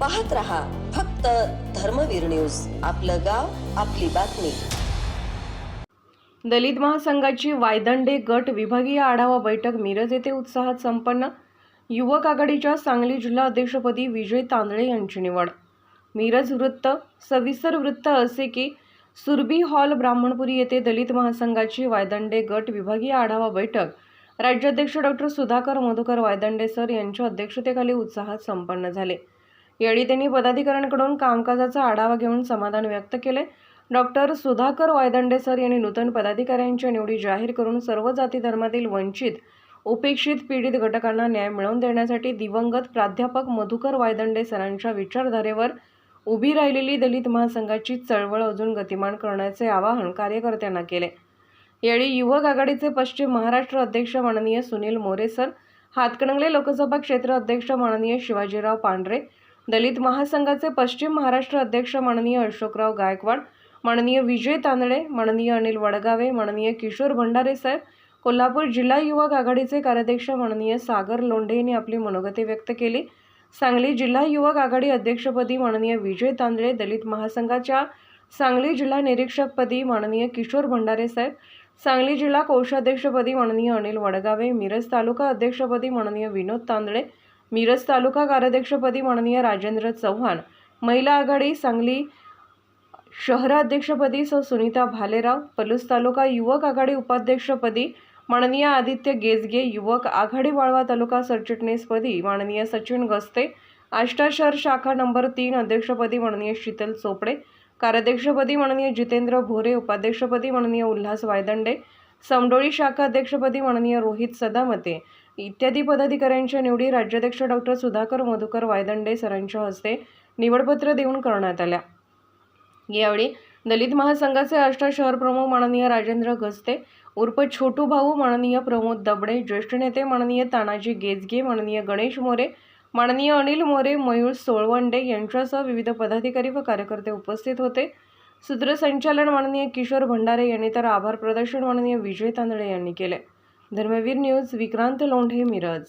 पाहत रहा फक्त धर्मवीर न्यूज. आपलं गाव आपली बातमी. दलित महासंघाची वायदंडे गट विभागीय आढावा बैठक मिरज येथे उत्साहात संपन्न. युवक आघाडीच्या सांगली जिल्हा अध्यक्षपदी विजय तांदळे यांची निवड. मिरज वृत्त सविस्तर वृत्त असे की सुरबी हॉल ब्राह्मणपुरी येथे दलित महासंघाची वायदंडे गट विभागीय आढावा बैठक. राज्याध्यक्ष डॉक्टर सुधाकर मधुकर वायदंडे सर यांच्या अध्यक्षतेखाली उत्साहात संपन्न झाले. यावेळी त्यांनी पदाधिकाऱ्यांकडून कामकाजाचा आढावा घेऊन समाधान व्यक्त केले. डॉक्टर सुधाकर वायदंडे सर यांनी नूतन पदाधिकाऱ्यांच्या निवडी जाहीर करून सर्व जाती धर्मातील वंचित उपेक्षित पीडित घटकांना न्याय मिळवून देण्यासाठी दिवंगत प्राध्यापक मधुकर वायदंडे सरांच्या विचारधारेवर उभी राहिलेली दलित महासंघाची चळवळ अजून गतिमान करण्याचे आवाहन कार्यकर्त्यांना केले. यावेळी युवक आघाडीचे पश्चिम महाराष्ट्र अध्यक्ष माननीय सुनील मोरे सर हातकणंगले लोकसभा क्षेत्र अध्यक्ष माननीय शिवाजीराव पांढरे दलित महासंघाचे पश्चिम महाराष्ट्र अध्यक्ष माननीय अशोकराव गायकवाड माननीय विजय तांदळे माननीय अनिल वडगावे माननीय किशोर भंडारे साहेब कोल्हापूर जिल्हा युवक आघाडीचे कार्याध्यक्ष माननीय सागर लोंढे यांनी आपली मनोगती व्यक्त केली. सांगली जिल्हा युवक आघाडी अध्यक्षपदी माननीय विजय तांदळे दलित महासंघाच्या सांगली जिल्हा निरीक्षकपदी माननीय किशोर भंडारे साहेब सांगली जिल्हा कोषाध्यक्षपदी माननीय अनिल वडगावे मिरज तालुका अध्यक्षपदी माननीय विनोद तांदळे मिरज तालुका कार्याध्यक्षपदी माननीय राजेंद्र चव्हाण महिला आघाडी सांगली शहराध्यक्षपदी सौ सुनीता भालेराव पलूस तालुका युवक आघाडी उपाध्यक्षपदी माननीय आदित्य गेजगे युवक आघाडी वाळवा तालुका सरचिटणीसपदी माननीय सचिन गस्ते आष्टा शहर शाखा नंबर तीन अध्यक्षपदी माननीय शीतल चोपडे कार्याध्यक्षपदी माननीय जितेंद्र भोरे उपाध्यक्षपदी माननीय उल्हास वायदंडे समडोळी शाखा अध्यक्षपदी माननीय रोहित सदामते. इत्यादी पदाधिकाऱ्यांच्या निवडी राज्याध्यक्ष डॉक्टर सुधाकर मधुकर वायदंडे सरांच्या हस्ते निवडपत्र देऊन करण्यात आल्या. यावेळी दलित महासंघाचे आष्टा शहर प्रमुख माननीय राजेंद्र घस्ते उर्फ छोटू भाऊ माननीय प्रमोद दबडे ज्येष्ठ नेते माननीय तानाजी गेजगे माननीय गणेश मोरे माननीय अनिल मोरे मयूर सोळवंडे यांच्यासह विविध पदाधिकारी व कार्यकर्ते उपस्थित होते. सूत्रसंचालन माननीय किशोर भंडारे यांनी तर आभार प्रदर्शन माननीय विजय तांदळे यांनी केले. धर्मवीर न्यूज विक्रांत लोंढे मिरज.